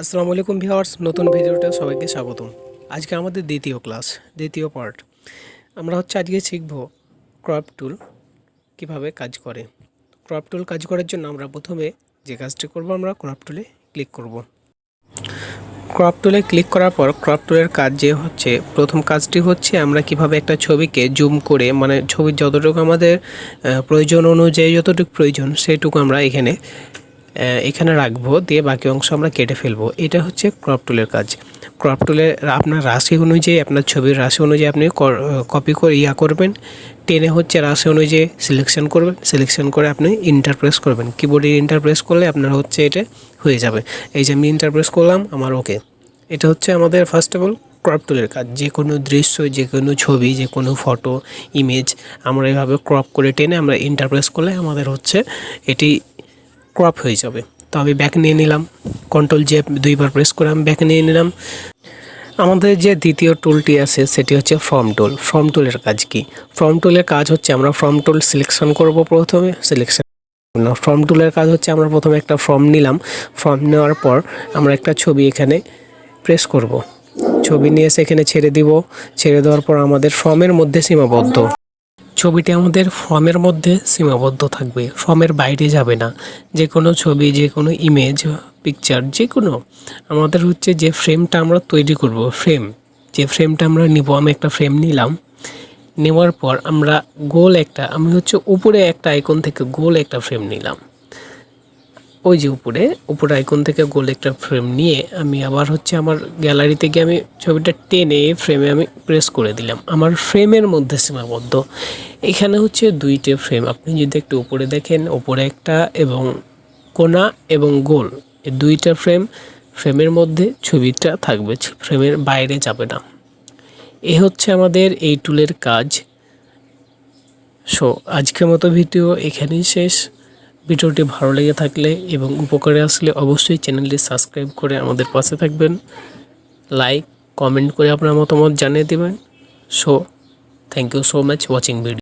আসসালামু আলাইকুম ভিউয়ার্স, নতুন ভিডিওতে সবাইকে স্বাগতম। আজকে আমাদের দ্বিতীয় ক্লাস দ্বিতীয় পার্ট আমরা হচ্ছে আজকে শিখব ক্রপ টুল কীভাবে কাজ করে। ক্রপ টুল কাজ করার জন্য আমরা প্রথমে যে কাজটি করব, আমরা ক্রপ টুলে ক্লিক করব। ক্রপ টুলে ক্লিক করার পর ক্রপ টুলের কাজ যে হচ্ছে, প্রথম কাজটি হচ্ছে আমরা কীভাবে একটা ছবিকে জুম করে মানে ছবির যতটুকু আমাদের প্রয়োজন অনুযায়ী, যতটুকু প্রয়োজন, সেটুকু আমরা এখানে এখানে রাখব, দিয়ে বাকি অংশ আমরা কেটে ফেলব। এটা হচ্ছে ক্রপ টুলের কাজ। ক্রপ টুলের আপনার রাশি অনুযায়ী, আপনার ছবির রাশি অনুযায়ী আপনি কপি করে ইয়া করবেন। টেনে হচ্ছে রাশি অনুযায়ী সিলেকশন করবেন। সিলেকশন করে আপনি ইন্টারপ্রেস করবেন। কিবোর্ডে ইন্টারপ্রেস করলে আপনার হচ্ছে এটা হয়ে যাবে। এই যে আমি ইন্টারপ্রেস করলাম, আমার ওকে এটা হচ্ছে আমাদের ফার্স্ট অফ অল ক্রপ টুলের কাজ। যে কোনো দৃশ্য, যে কোনো ছবি, যে কোনো ফটো ইমেজ আমরা এভাবে ক্রপ করে টেনে আমরা ইন্টারপ্রেস করলে আমাদের হচ্ছে এটি ক্রপ হয়ে যাবে। তো আমি ব্যাক নিয়ে নিলাম। কন্ট্রোল জে দুইবার প্রেস করে আমি ব্যাক নিয়ে নিলাম। আমাদের যে দ্বিতীয় টুলটি আছে, সেটি হচ্ছে ফর্ম টুল ফর্ম টুলের কাজ কি? ফর্ম টুলের কাজ হচ্ছে আমরা ফর্ম টুল সিলেকশন করব প্রথমে। সিলেকশন ফর্ম টুলের কাজ হচ্ছে আমরা প্রথমে একটা ফর্ম নিলাম। ফর্ম নেওয়ার পর আমরা একটা ছবি এখানে প্রেস করব। ছবি নিয়ে সেখানে ছেড়ে দিব। ছেড়ে দেওয়ার পর আমাদের ফর্মের মধ্যে সীমাবদ্ধ। ছবিটি আমাদের ফর্মের মধ্যে সীমাবদ্ধ থাকবে। ফর্মের বাইরে যাবে না। যে কোনো ছবি যে কোনো ইমেজ পিকচার যে কোনো আমাদের হচ্ছে যে ফ্রেমটা আমরা তৈরি করব ফ্রেম যে ফ্রেমটা আমরা নিব, আমি একটা ফ্রেম নিলাম। নেওয়ার পর আমরা গোল একটা, আমি হচ্ছে উপরে একটা আইকন থেকে গোল একটা ফ্রেম নিলাম। ওই যে উপরে উপরে আইকন থেকে গোল একটা ফ্রেম নিয়ে আমি আবার হচ্ছে আমার গ্যালারিতে গিয়ে আমি ছবিটা টেনে ফ্রেমে আমি প্রেস করে দিলাম। আমার ফ্রেমের মধ্যে সীমাবদ্ধ। এখানে হচ্ছে দুইটে ফ্রেম আপনি যদি একটু উপরে দেখেন, উপরে একটা এবং কোনা এবং গোল, এই দুইটা ফ্রেম ফ্রেমের মধ্যে ছবিটা থাকবে ফ্রেমের বাইরে যাবে না। এ হচ্ছে আমাদের এই টুলের কাজ। সো আজকের মতো ভিডিও এখানেই শেষ। ভিডিওটি ভালো লেগে থাকলে এবং উপকারে আসলে অবশ্যই চ্যানেলটি সাবস্ক্রাইব করে আমাদের পাশে থাকবেন। লাইক, কমেন্ট করে আপনার মতামত জানিয়ে দেবেন। So thank you so much watching video